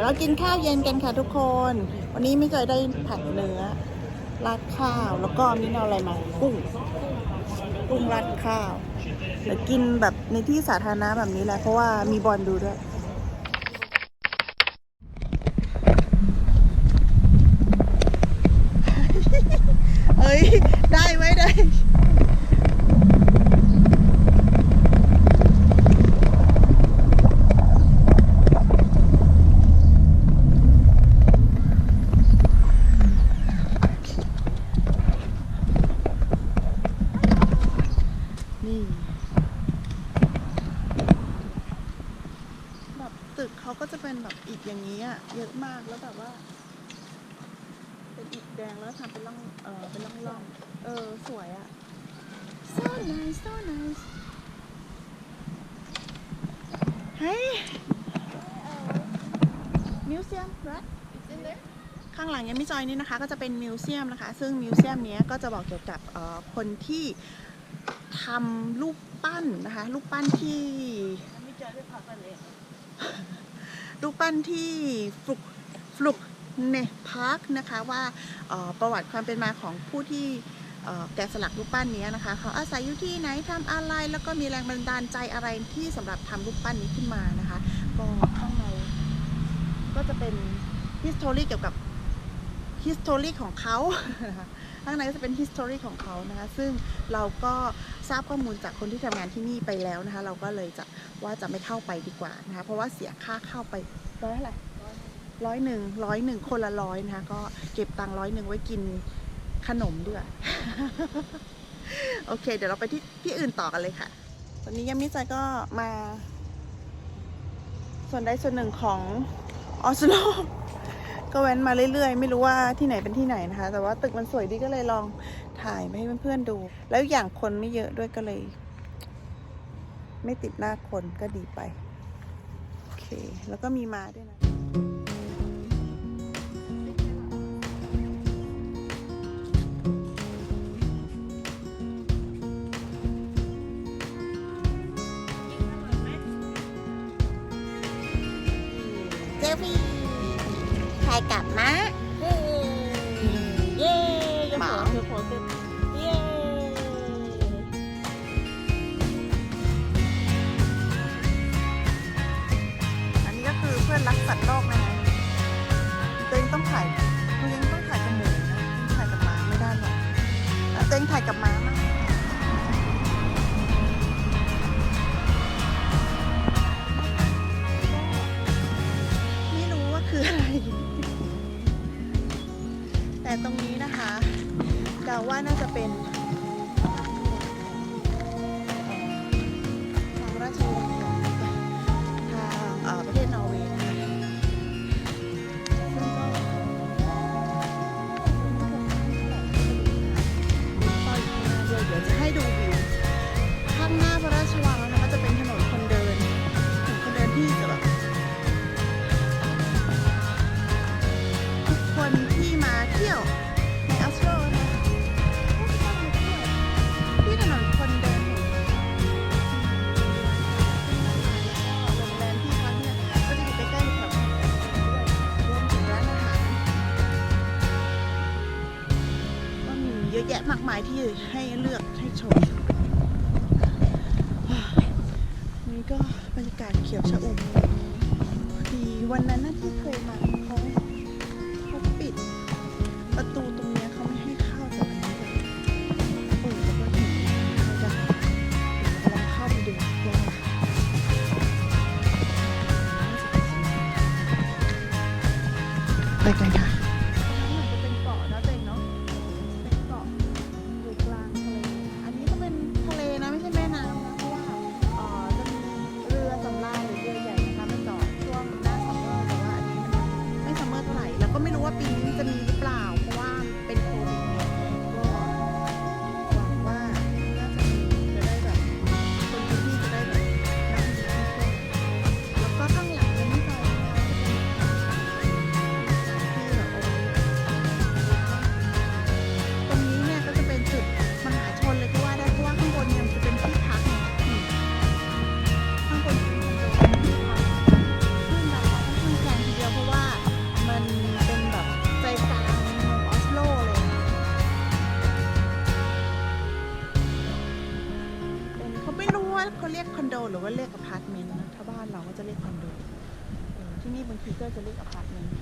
ยวเรากินข้าวเย็นกันค่ะทุกคน วันนี้ไม่เคยได้ผัดเนื้อราดข้าวแล้วก็มีเอาอะไรมากุ้งกุ้งราดข้าวเดี๋ยวกินแบบในที่สาธารณะแบบนี้แหละเพราะว่ามีบอลดูด้วยเอ้ยได้ไหมได้ ตึกเขาก็จะเป็นแบบอิฐอย่างนี้อะเยอะมากแล้วแบบว่า เป็นอิฐแดงแล้วทำเป็นร่องเออเป็นร่องร่องๆเออสวยอะ so nice so nice เฮ้ย มิวเซียม right ข้างหลังยังไม่จอยนี่นะคะ ก็จะเป็นมิวเซียมนะคะ ซึ่งมิวเซียมเนี้ยก็จะบอกเกี่ยวกับเอ่อคนที่ทำรูปปั้นนะคะรูปปั้นที่ ลยรูปปั้นที่ฟลุกฟลุกเนพาร์คนะคะว่าประวัติความเป็นมาของผู้ที่แกะสลักรูปปั้นนี้นะคะ เขาอาศัยอยู่ที่ไหนทำอะไร แล้วก็มีแรงบันดาลใจอะไรที่สำหรับทำรูปปั้นนี้ขึ้นมานะคะก็ข้างในก็จะเป็น history เกี่ยวกับ history ของเขาข้างในก็จะเป็น history ของเขานะคะ ซึ่งเราก็ทราบข้อมูลจากคนที่ทำงานที่นี่ไปแล้วนะคะ เราก็เลยจะว่าจะไม่เข้าไปดีกว่านะคะ เพราะว่าเสียค่าเข้าไปร้อยเท่าไหร่ร้อยหนึ่งร้อยหนึ่งคนละร้อยนะคะ ก็เก็บตังค์ร้อยหนึ่งไว้กินขนมด้วยโอเค เดี๋ยวเราไปที่ที่อื่นต่อกันเลยค่ะ ตอนนี้ยามิใจก็มา ส่วนใดส่วนหนึ่งของออสโล ก็แว้นมาเรื่อย ๆ ไม่รู้ว่าที่ไหนเป็นที่ไหนนะคะ แต่ว่าตึกมันสวยดีก็เลยลองถ่ายมาให้เพื่อนๆดู แล้วอย่างคนไม่เยอะด้วยก็เลย ไม่ติดหน้าคนก็ดีไป โอเค แล้วก็มีมาด้วยนะเจฟี่ถ่ายกลับมาเย้เย้ยังหมาหัวคือหัวคือเย้อันนี้ก็คือเพื่อนรักสัตว์โลกนะคะตัวเองต้องถ่ายตัวเองต้องถ่ายกับหมูนะต้องถ่ายกับม้าไม่ได้หรอกแล้วตัวเองถ่ายกับม้ามา แต่ตรงนี้นะคะเดาว่าน่าจะเป็น อะแยะมากมายที่ให้เลือกให้ชมนี่ก็บรรยากาศเขียวชะอุ่มดีวันนั้นน่า ก็ไม่รู้ว่าปีนี้ ว่าเขาเรียกคอนโด หรือว่าเรียกอพาร์ตเมนต์นะถ้าบ้านเราก็จะเรียกคอนโดที่นี่บางทีก็จะเรียกอพาร์ตเมนต์